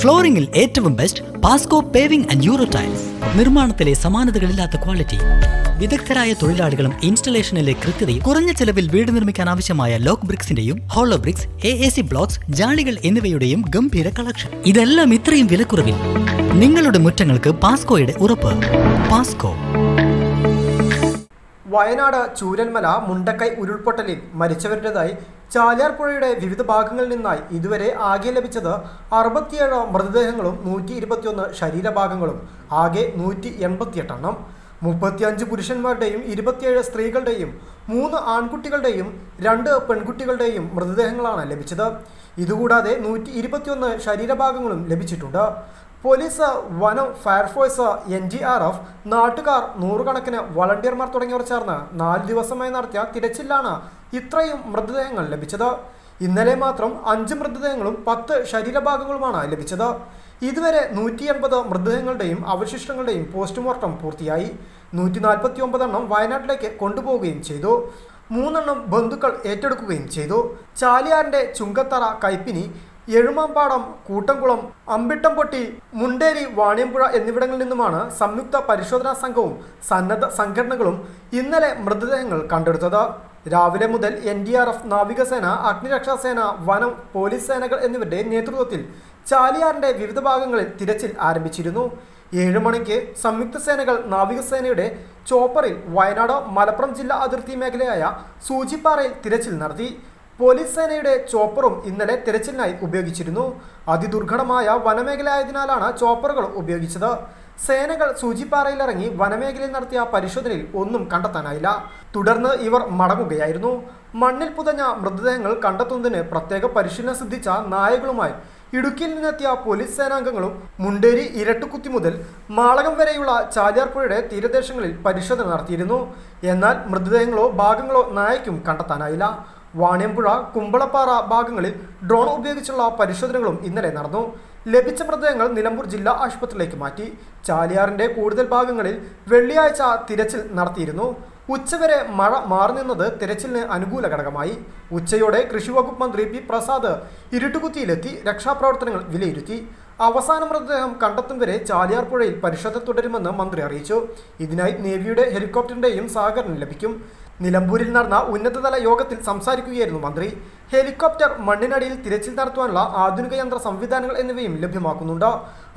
ഫ്ലോറിംഗിൽ ഏറ്റവും best Pasco paving and Euro tiles നിർമ്മാണത്തിലെ സമാനതകളില്ലാത്ത ക്വാളിറ്റി വിദഗ്ധരായ തൊഴിലാളികളും ഇൻസ്റ്റലേഷനിലെ കൃത്യതയും കുറഞ്ഞ ചെലവിൽ വീട് നിർമ്മിക്കാൻ ആവശ്യമായ lock ബ്രിക്സിന്റെയും hollow bricks A A C blocks ജാളികൾ എന്നിവയുടെയും ഗംഭീര കളക്ഷൻ ഇതെല്ലാം ഇത്രയും വിലക്കുറവിൽ നിങ്ങളുടെ മുറ്റങ്ങൾക്ക് പാസ്കോയുടെ ഉറപ്പ്. പാസ്കോ വയനാട് ചൂരന്മല മുണ്ടക്കൈ ഉരുൾപൊട്ടലിൽ മരിച്ചവരുടേതായി ചാലിയാർ പുഴയുടെ വിവിധ ഭാഗങ്ങളിൽ നിന്നായി ഇതുവരെ ആകെ ലഭിച്ചത് അറുപത്തിയേഴ് മൃതദേഹങ്ങളും നൂറ്റി ഇരുപത്തിയൊന്ന് ശരീരഭാഗങ്ങളും ആകെ നൂറ്റി എൺപത്തിയെട്ടെണ്ണം മുപ്പത്തിയഞ്ച് പുരുഷന്മാരുടെയും ഇരുപത്തിയേഴ് സ്ത്രീകളുടെയും മൂന്ന് ആൺകുട്ടികളുടെയും രണ്ട് പെൺകുട്ടികളുടെയും മൃതദേഹങ്ങളാണ് ലഭിച്ചത്. ഇതുകൂടാതെ നൂറ്റി ഇരുപത്തിയൊന്ന് ശരീരഭാഗങ്ങളും ലഭിച്ചിട്ടുണ്ട്. പോലീസ് വനം fire force N D R F നാട്ടുകാർ നൂറുകണക്കിന് വളണ്ടിയർമാർ തുടങ്ങിയവർ ചേർന്ന് നാല് ദിവസമായി നടത്തിയ തിരച്ചിലാണ് ഇത്രയും മൃതദേഹങ്ങൾ ലഭിച്ചത്. ഇന്നലെ മാത്രം അഞ്ച് മൃതദേഹങ്ങളും പത്ത് ശരീരഭാഗങ്ങളുമാണ് ലഭിച്ചത്. ഇതുവരെ നൂറ്റി എൺപത് മൃതദേഹങ്ങളുടെയും അവശിഷ്ടങ്ങളുടെയും പോസ്റ്റ്മോർട്ടം പൂർത്തിയായി. നൂറ്റി നാൽപ്പത്തി ഒമ്പതെണ്ണം വയനാട്ടിലേക്ക് കൊണ്ടുപോവുകയും ചെയ്തു. മൂന്നെണ്ണം ബന്ധുക്കൾ ഏറ്റെടുക്കുകയും ചെയ്തു. ചാലിയാറിന്റെ ചുങ്കത്തറ കൈപ്പിനി എഴുമാമ്പാടം കൂട്ടംകുളം അമ്പിട്ടംപൊട്ടി മുണ്ടേരി വാണിയമ്പുഴ എന്നിവിടങ്ങളിൽ നിന്നുമാണ് സംയുക്ത പരിശോധനാ സംഘവും സന്നദ്ധ സംഘടനകളും ഇന്നലെ മൃതദേഹങ്ങൾ കണ്ടെടുത്തത്. രാവിലെ മുതൽ എൻ ഡി ആർ എഫ് നാവികസേന അഗ്നിരക്ഷാസേന വനം പോലീസ് സേനകൾ എന്നിവരുടെ നേതൃത്വത്തിൽ ചാലിയാറിന്റെ വിവിധ ഭാഗങ്ങളിൽ തിരച്ചിൽ ആരംഭിച്ചിരുന്നു. ഏഴു മണിക്ക് സംയുക്ത സേനകൾ നാവികസേനയുടെ ചോപ്പറിൽ വയനാട് മലപ്പുറം ജില്ലാ അതിർത്തി മേഖലയായ സൂചിപ്പാറയിൽ തിരച്ചിൽ നടത്തി. പോലീസ് സേനയുടെ ചോപ്പറും ഇന്നലെ തിരച്ചിലിനായി ഉപയോഗിച്ചിരുന്നു. അതിദുർഘടമായ വനമേഖലയായതിനാലാണ് ചോപ്പറുകൾ ഉപയോഗിച്ചത്. സേനകൾ സൂചിപ്പാറയിലിറങ്ങി വനമേഖലയിൽ നടത്തിയ പരിശോധനയിൽ ഒന്നും കണ്ടെത്താനായില്ല. തുടർന്ന് ഇവർ മടങ്ങുകയായിരുന്നു. മണ്ണിൽ പുതഞ്ഞ മൃതദേഹങ്ങൾ കണ്ടെത്തുന്നതിന് പ്രത്യേക പരിശീലനം സിദ്ധിച്ച നായകളുമായി ഇടുക്കിയിൽ നിന്നെത്തിയ പോലീസ് സേനാംഗങ്ങളും മുണ്ടേരി ഇരട്ടുകുത്തി മുതൽ മാളകം വരെയുള്ള ചാലിയാർപ്പുഴയുടെ തീരദേശങ്ങളിൽ പരിശോധന നടത്തിയിരുന്നു. എന്നാൽ മൃതദേഹങ്ങളോ ഭാഗങ്ങളോ നായയ്ക്കും കണ്ടെത്താനായില്ല. വാണിയമ്പുഴ കുമ്പളപ്പാറ ഭാഗങ്ങളിൽ ഡ്രോൺ ഉപയോഗിച്ചുള്ള പരിശോധനകളും ഇന്നലെ നടന്നു. ലഭിച്ച മൃതദേഹങ്ങൾ നിലമ്പൂർ ജില്ലാ ആശുപത്രിയിലേക്ക് മാറ്റി. ചാലിയാറിന്റെ കൂടുതൽ ഭാഗങ്ങളിൽ വെള്ളിയാഴ്ച തിരച്ചിൽ നടത്തിയിരുന്നു. ഉച്ചവരെ മഴ മാറി നിന്നത് തിരച്ചിലിന് അനുകൂല ഘടകമായി. ഉച്ചയോടെ കൃഷിവകുപ്പ് മന്ത്രി പി പ്രസാദ് ഇരുട്ടുകുത്തിയിലെത്തി രക്ഷാപ്രവർത്തനങ്ങൾ വിലയിരുത്തി. അവസാന മൃതദേഹം കണ്ടെത്തും വരെ ചാലിയാർ പുഴയിൽ പരിശോധന തുടരുമെന്ന് മന്ത്രി അറിയിച്ചു. ഇതിനായി നേവിയുടെ ഹെലികോപ്റ്ററിന്റെയും സഹകരണം ലഭിക്കും. നിലമ്പൂരിൽ നടന്ന ഉന്നതതല യോഗത്തിൽ സംസാരിക്കുകയായിരുന്നു മന്ത്രി. ഹെലികോപ്റ്റർ മണ്ണിനടിയിൽ തിരച്ചിൽ നടത്തുവാനുള്ള ആധുനിക യന്ത്ര സംവിധാനങ്ങൾ എന്നിവയും ലഭ്യമാക്കുന്നുണ്ട്.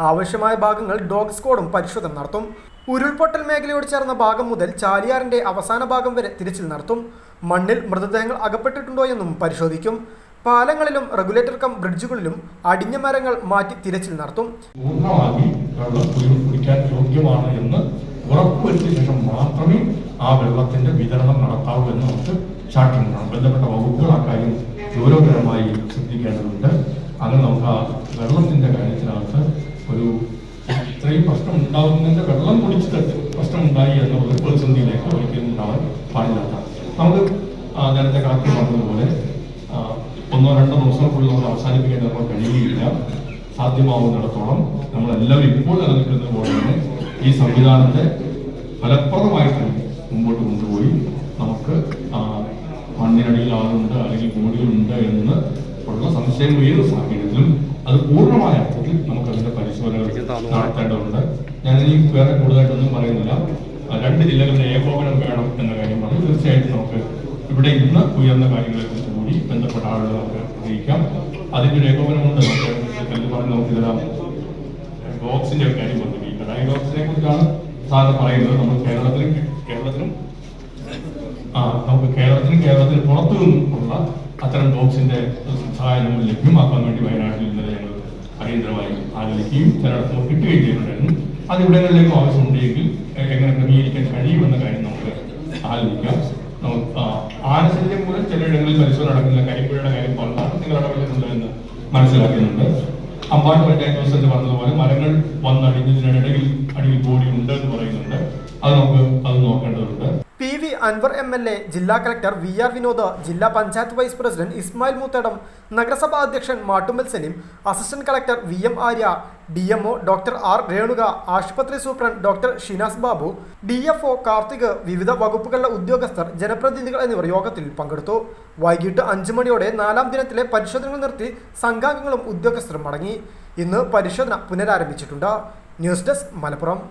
ആവശ്യമായ ഭാഗങ്ങൾ ഡോഗ് സ്ക്വാഡും പരിശോധന നടത്തും. ഉരുൾപൊട്ടൽ മേഖലയോട് ചേർന്ന ഭാഗം മുതൽ ചാലിയാറിന്റെ അവസാന ഭാഗം വരെ തിരച്ചിൽ നടത്തും. മണ്ണിൽ മൃതദേഹങ്ങൾ അകപ്പെട്ടിട്ടുണ്ടോ എന്നും പരിശോധിക്കും. പാലങ്ങളിലും റെഗുലേറ്റർ കം ബ്രിഡ്ജുകളിലും അടിഞ്ഞ മരങ്ങൾ മാറ്റി തിരച്ചിൽ നടത്തും. പൂർണമായി വെള്ളം കുടി കുടിക്കാൻ യോഗ്യമാണ് എന്ന് ഉറപ്പുവരുത്തിയ ശേഷം മാത്രമേ ആ വെള്ളത്തിന്റെ വിതരണം നടത്താവൂ എന്ന് നമുക്ക് ചാർട്ടിംഗ് ബന്ധപ്പെട്ട വകുപ്പുകൾ ആ കാര്യം ഗൗരവകരമായി ശ്രദ്ധിക്കേണ്ടതുണ്ട്. അങ്ങനെ നമുക്ക് ആ വെള്ളത്തിന്റെ കാര്യത്തിനകത്ത് ഒരു ഇത്രയും പ്രശ്നം ഉണ്ടാകുന്നതിന്റെ വെള്ളം കുടിച്ചിട്ട് പ്രശ്നം ഉണ്ടായി എന്ന ഒരു പ്രതിസന്ധിയിലേക്ക് ഒരിക്കലും ഉണ്ടാവാൻ പാടില്ലാത്ത. നമുക്ക് നേരത്തെ കണക്ക് പറഞ്ഞതുപോലെ ഒന്നോ രണ്ടോ ദിവസങ്ങൾക്കുള്ളിൽ നമ്മൾ അവസാനിപ്പിക്കേണ്ട നമ്മൾ കഴിയുകയില്ല. സാധ്യമാവുന്നിടത്തോളം നമ്മളെല്ലാവരും ഇപ്പോൾ നിലനിൽക്കുന്നത് പോലെ തന്നെ ഈ സംവിധാനത്തെ ഫലപ്രദമായിട്ട് മുമ്പോട്ട് കൊണ്ടുപോയി നമുക്ക് മണ്ണിനടിയിൽ ആളുണ്ട് അല്ലെങ്കിൽ കോടികളുണ്ട് എന്ന് ഉള്ള സംശയം ഏത് സാഹചര്യത്തിലും അത് പൂർണമായ അർത്ഥത്തിൽ നമുക്ക് അതിന്റെ പരിശോധനകൾ നടത്തേണ്ടതുണ്ട്. ഞാൻ ഇനി വേറെ കൂടുതലായിട്ടൊന്നും പറയുന്നില്ല. രണ്ട് ജില്ലകളുടെ ഏകോപനം വേണം എന്ന കാര്യം പറഞ്ഞു. തീർച്ചയായിട്ടും നമുക്ക് ഇവിടെ ഇന്ന് ഉയർന്ന കാര്യങ്ങളെ കുറിച്ച് കൂടി ബന്ധപ്പെട്ട ആളുകൾ നമുക്ക് അറിയിക്കാം. അതിന്റെ ഒരു ഏകോപനമുണ്ട് നമുക്ക് പറഞ്ഞു നമുക്ക് തരാം. ബോക്സിന്റെ ഒരു കാര്യം പറഞ്ഞു ഈ കടായി ബോക്സിനെ കുറിച്ചാണ് സാറ് പറയുന്നത്. നമ്മൾ കേരളത്തിലും കേരളത്തിലും ആ നമുക്ക് കേരളത്തിനും കേരളത്തിന് പുറത്തു നിന്നുമുള്ള അത്തരം ബോക്സിന്റെ നമ്മൾ ലഭ്യമാക്കാൻ വേണ്ടി വയനാട്ടിൽ ഇന്നലെ ഞങ്ങൾ അടിയന്തരമായി ആലോചിക്കുകയും ചിലയിടത്ത് നമുക്ക് കിട്ടുകയും ചെയ്യുന്നുണ്ടായിരുന്നു. അത് ഇവിടങ്ങളിലേക്കും ആവശ്യമുണ്ടെങ്കിൽ എങ്ങനെ ക്രമീകരിക്കാൻ കഴിയുമെന്ന കാര്യം നമുക്ക് ആലോചിക്കാം. നമുക്ക് ആനശല്യം മൂലം ചിലയിടങ്ങളിൽ പരിശോധന നടക്കുന്ന കരിപ്പുഴയുടെ കാര്യം പറഞ്ഞാണ് നിങ്ങൾ ഇടപെടുന്നുണ്ട് എന്ന് മനസ്സിലാക്കുന്നുണ്ട്. അമ്പാട്ട് പഞ്ചായത്ത് പ്രസിഡന്റ് പറഞ്ഞതുപോലെ മരങ്ങൾ വന്നടിഞ്ഞതിനിടയിൽ അടിയിൽ ബോഡി ഉണ്ട് എന്ന് പറയുന്നുണ്ട്. അത് നമുക്ക് അത് നോക്കേണ്ടതുണ്ട്. P V Anvar M L A ജില്ലാ കളക്ടർ വി ആർ വിനോദ് ജില്ലാ പഞ്ചായത്ത് വൈസ് പ്രസിഡന്റ് ഇസ്മായിൽ മൂത്തടം നഗരസഭാ അധ്യക്ഷൻ Mattumbal Saleem assistant collector V M Arya D M O doctor R Renuka ആശുപത്രി superintendent doctor Shinas Babu D F O Karthik വിവിധ വകുപ്പുകളിലെ ഉദ്യോഗസ്ഥർ ജനപ്രതിനിധികൾ എന്നിവർ യോഗത്തിൽ പങ്കെടുത്തു. വൈകിട്ട് അഞ്ചു മണിയോടെ നാലാം ദിനത്തിലെ പരിശോധനകൾ നിർത്തി സംഘാംഗങ്ങളും ഉദ്യോഗസ്ഥരും മടങ്ങി. ഇന്ന് പരിശോധന പുനരാരംഭിച്ചിട്ടുണ്ട്. News desk Malappuram.